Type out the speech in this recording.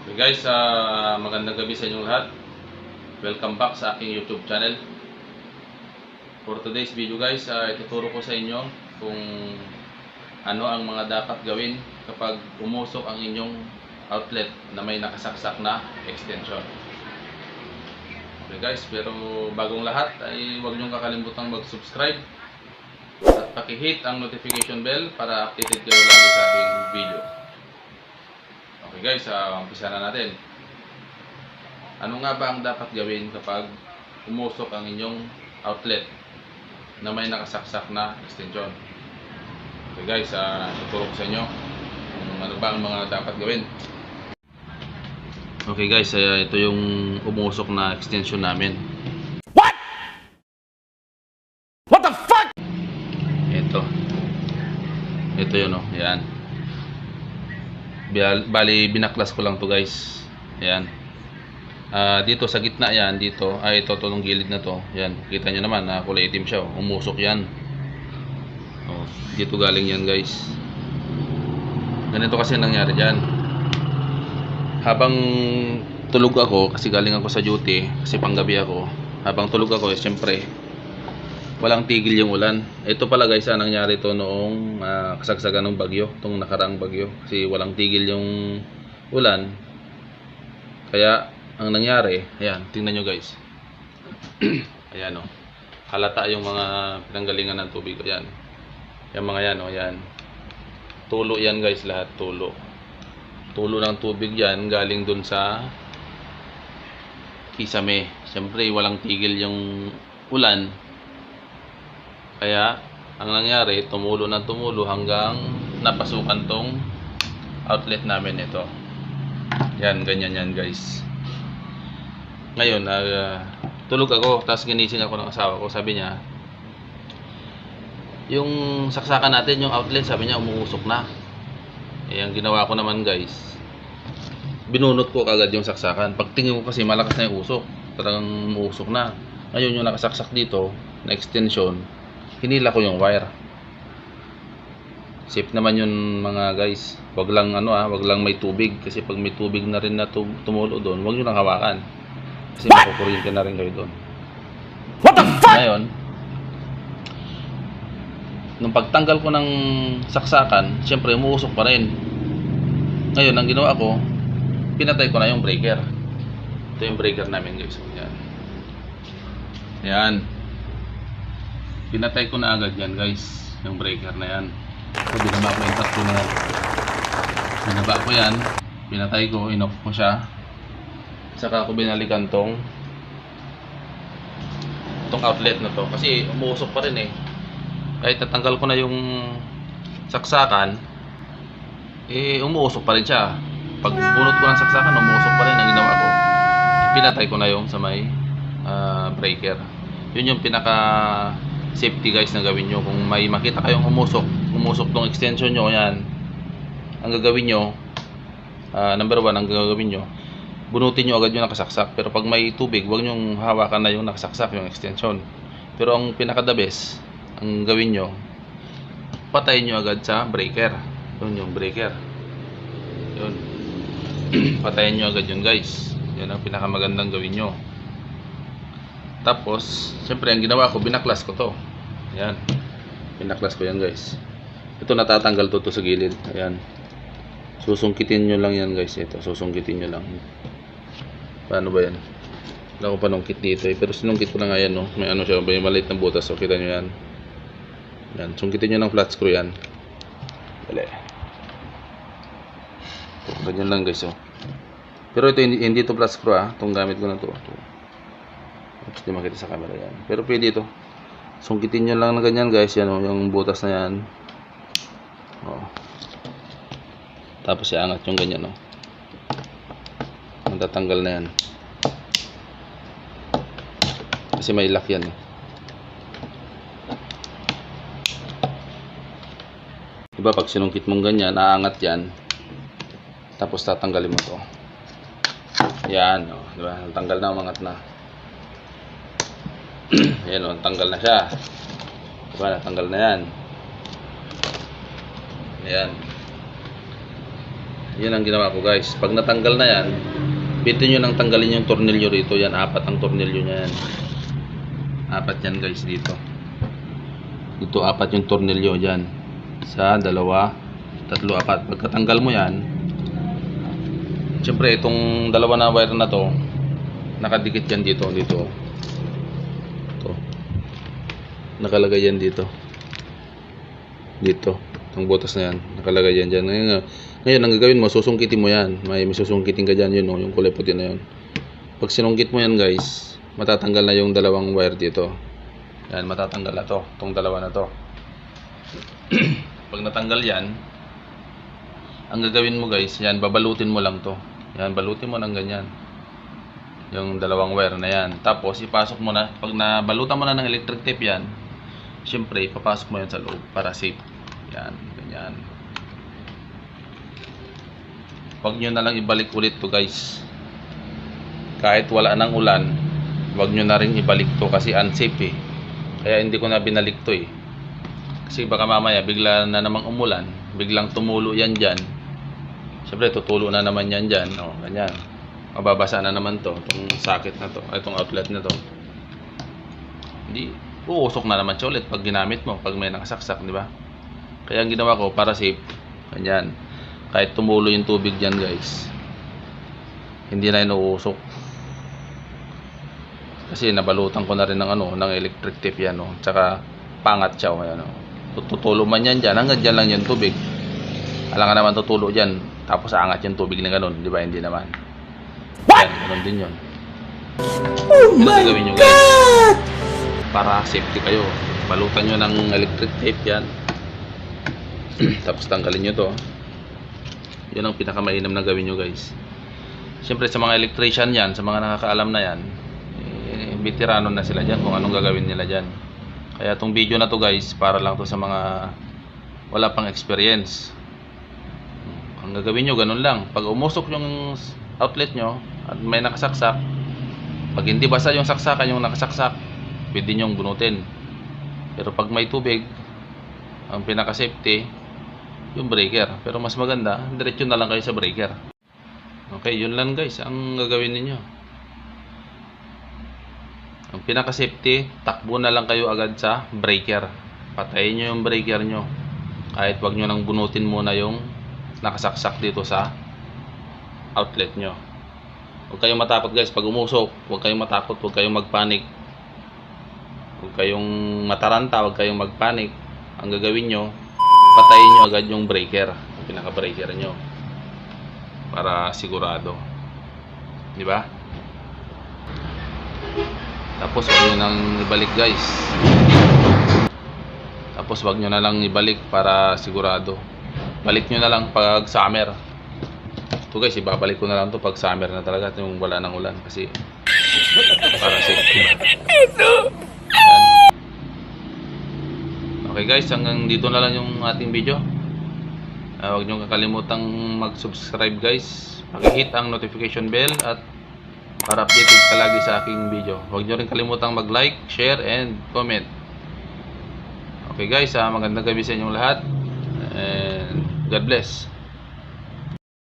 Okay guys, ah, magandang gabi sa inyong lahat. Welcome back sa aking YouTube channel. For today's video guys, ah, ituturo ko sa inyo kung ano ang mga dapat gawin kapag umusok ang inyong outlet na may nakasaksak na extension. Okay guys, pero bagong lahat ay huwag niyong kakalimutan mag-subscribe at paki-hit ang notification bell para updated kayo lagi sa aking video. Okay guys, uh, umpisa na natin. Ano nga ba ang dapat gawin kapag umusok ang inyong outlet na may nakasaksak na extension? Okay guys, uh, tuturo ko sa inyo kung ano ba ang mga dapat gawin. Okay guys, uh, ito yung umusok na extension namin. What? What the fuck? Ito. Ito yun oh, yan. Bali, binaklas ko lang to guys. Ayan. Ah, dito sa gitna yan, dito, ay ito, itong gilid na to. Yan, kita nyo naman, na kulay itim siya. oh. Umusok yan. Oh, dito galing yan guys. Ganito kasi nangyari dyan. Habang tulog ako, kasi galing ako sa duty, kasi panggabi ako. Habang tulog ako, eh, syempre, walang tigil yung ulan. Ito pala guys, ang nangyari to noong ah, kasagsagan ng bagyo, itong nakaraang bagyo. Kasi walang tigil yung ulan. Kaya, ang nangyari, ayan, tingnan nyo guys. ayan o. Halata yung mga pinanggalingan ng tubig. Ayan. Yung mga yan o, ayan. Tulo yan guys, lahat tulo. Tulo ng tubig yan, galing dun sa kisame. Siyempre, walang tigil yung ulan. Kaya, ang nangyari, tumulo na tumulo hanggang napasukan tong outlet namin ito. Yan, ganyan yan guys. Ngayon, ah, tulog ako, tapos ginising ako ng asawa ko. Sabi niya, yung saksakan natin, yung outlet, sabi niya, umuusok na. Eh, ang ginawa ko naman guys, binunot ko kagad yung saksakan. Pagtingin ko kasi malakas na yung usok. Talagang umuusok na. Ngayon yung nakasaksak dito, na extension, hinila ko yung wire. Safe naman yun mga guys. Wag lang ano ah, wag lang may tubig kasi pag may tubig na rin na tum- tumulo doon, wag niyo nang hawakan. Kasi makukuryente na rin kayo doon. What the fuck? Ngayon, nung pagtanggal ko ng saksakan, syempre umuusok pa rin. Ngayon, ang ginawa ko, pinatay ko na yung breaker. Ito yung breaker namin guys. Yan. Yan. Pinatay ko na agad yan guys. Yung breaker na yan. So, binaba ko yung tatlo na. Binaba ko yan. Pinatay ko, inoff ko siya. Saka ako binalikan tong tong outlet na to kasi umuusok pa rin eh kahit natanggal ko na yung saksakan eh umuusok pa rin siya pag bunot ko ng saksakan umuusok pa rin ang ginawa ko pinatay ko na yung sa may ah, breaker yun yung pinaka safety guys na gawin nyo. Kung may makita kayong umusok umusok tong extension nyo yan ang gagawin nyo ah, number one ang gagawin nyo bunutin nyo agad yung nakasaksak. Pero pag may tubig huwag nyo hawakan na yung nakasaksak yung extension. Pero ang pinaka the best ang gawin nyo patayin nyo agad sa breaker. Yun yung breaker. Yun. Patayin nyo agad yun guys. Yun ang pinaka magandang gawin nyo tapos syempre ang ginawa ko binaklas ko to. Ayan. Binaklas ko yan guys. Ito natatanggal to to sa gilid. Ayan. Susungkitin nyo lang yan guys. Ito susungkitin nyo lang. Paano ba yan? Wala ko panungkit dito eh. Pero sinungkit ko na nga yan no? May ano siya may maliit na butas. So kita nyo yan. Yan sungkitin nyo ng flat screw yan. Dali. Ganyan lang guys oh. Pero ito hindi, hindi to flat screw ah. Itong gamit ko na to. ito. Oops, di makita sa camera yan. Pero pwede ito. Sungkitin nyo lang na ganyan guys. Yan oh yung butas na yan. Oh. Tapos iangat yung ganyan oh. Matatanggal na yan. Kasi may lock yan eh. diba pag sinungkit mong ganyan naangat yan tapos tatanggalin mo to. Yan oh, diba? Natanggal na umangat na yan oh, natanggal na siya diba natanggal na yan yan Yan ang ginawa ko guys. Pag natanggal na yan, bitin nyo nang tanggalin yung tornilyo rito. Yan, apat ang tornilyo niya yan. Apat yan guys dito. Dito apat yung tornilyo dyan. Isa, dalawa, tatlo, apat. Pagkatanggal mo yan, Siyempre, itong dalawa na wire na to, nakadikit yan dito, dito. Nakalagay yan dito. Dito. Itong butas na yan. Nakalagay yan dyan. Ngayon, nga- ngayon ang gagawin mo, susungkitin mo yan. May, susungkitin ka dyan, yun, no, yung kulay puti na yun. Pag sinungkit mo yan, guys, matatanggal na yung dalawang wire dito. Yan, matatanggal na to. Itong dalawa na to. Pag natanggal yan, ang gagawin mo guys, yan, babalutin mo lang to. Yan, balutin mo ng ganyan. Yung dalawang wire na yan. Tapos, ipasok mo na, pag nabalutan mo na ng electric tape yan, syempre, ipapasok mo yan sa loob para safe. Yan, ganyan. Huwag nyo na lang ibalik ulit to guys. Kahit wala nang ulan, huwag nyo na rin ibalik to kasi unsafe eh. Kaya hindi ko na binalik to eh. Kasi baka mamaya bigla na namang umulan, biglang tumulo yan dyan. Siyempre tutulo na naman yan dyan. O, ganyan. Mababasa na naman to, itong socket na to, itong outlet na to. Hindi, uusok na naman siya ulit pag ginamit mo, pag may nakasaksak, di ba? Kaya ang ginawa ko para safe, ganyan. Kahit tumulo yung tubig dyan guys, hindi na inuusok. Kasi nabalutan ko na rin ng ano, ng electric tape yan, no. Tsaka pangat siya, oh, ayan, no. Tutulo man yan dyan, hanggang dyan lang yung tubig. Alam ka naman tutulo dyan, tapos aangat yung tubig na ganun, di ba? Hindi naman. What? Yan, ganun din yun. Oh Ganun my gawin nyo guys. God! Para safety kayo. Balutan nyo ng electric tape yan. tapos tanggalin nyo to. Yun ang pinakamainam na gawin nyo guys. Siyempre sa mga electrician yan, sa mga nakakaalam na yan, eh, na sila dyan kung anong gagawin nila dyan. Kaya tong video na to guys, para lang to sa mga wala pang experience. Ang gagawin nyo, ganun lang. Pag umusok yung outlet nyo at may nakasaksak, pag hindi basa yung saksakan yung nakasaksak, pwede nyong bunutin. Pero pag may tubig, ang pinaka-safety, yung breaker. Pero mas maganda, diretso na lang kayo sa breaker. Okay, yun lang guys, ang gagawin ninyo. Ang pinaka-safety, takbo na lang kayo agad sa breaker. Patayin nyo yung breaker nyo. Kahit wag nyo nang bunutin muna yung nakasaksak dito sa outlet nyo. Huwag kayong matakot guys pag umusok. Huwag kayong matakot, huwag kayong magpanik. Huwag kayong mataranta, huwag kayong magpanik. Ang gagawin nyo, patayin nyo agad yung breaker. Yung pinaka-breaker nyo. Para sigurado. Di ba? Tapos huwag nyo nang ibalik guys. Tapos wag nyo na lang ibalik para sigurado. Balik nyo na lang pag summer. Ito guys, ibabalik ko na lang to pag summer na talaga yung wala nang ulan kasi para safety. Yan. Okay guys, hanggang dito na lang yung ating video. Uh, huwag nyo kakalimutang mag-subscribe guys. Pag-hit ang notification bell at para updated ka lagi sa aking video. Huwag nyo rin kalimutang mag-like, share, and comment. Okay guys, ah, magandang gabi sa inyong lahat. And God bless.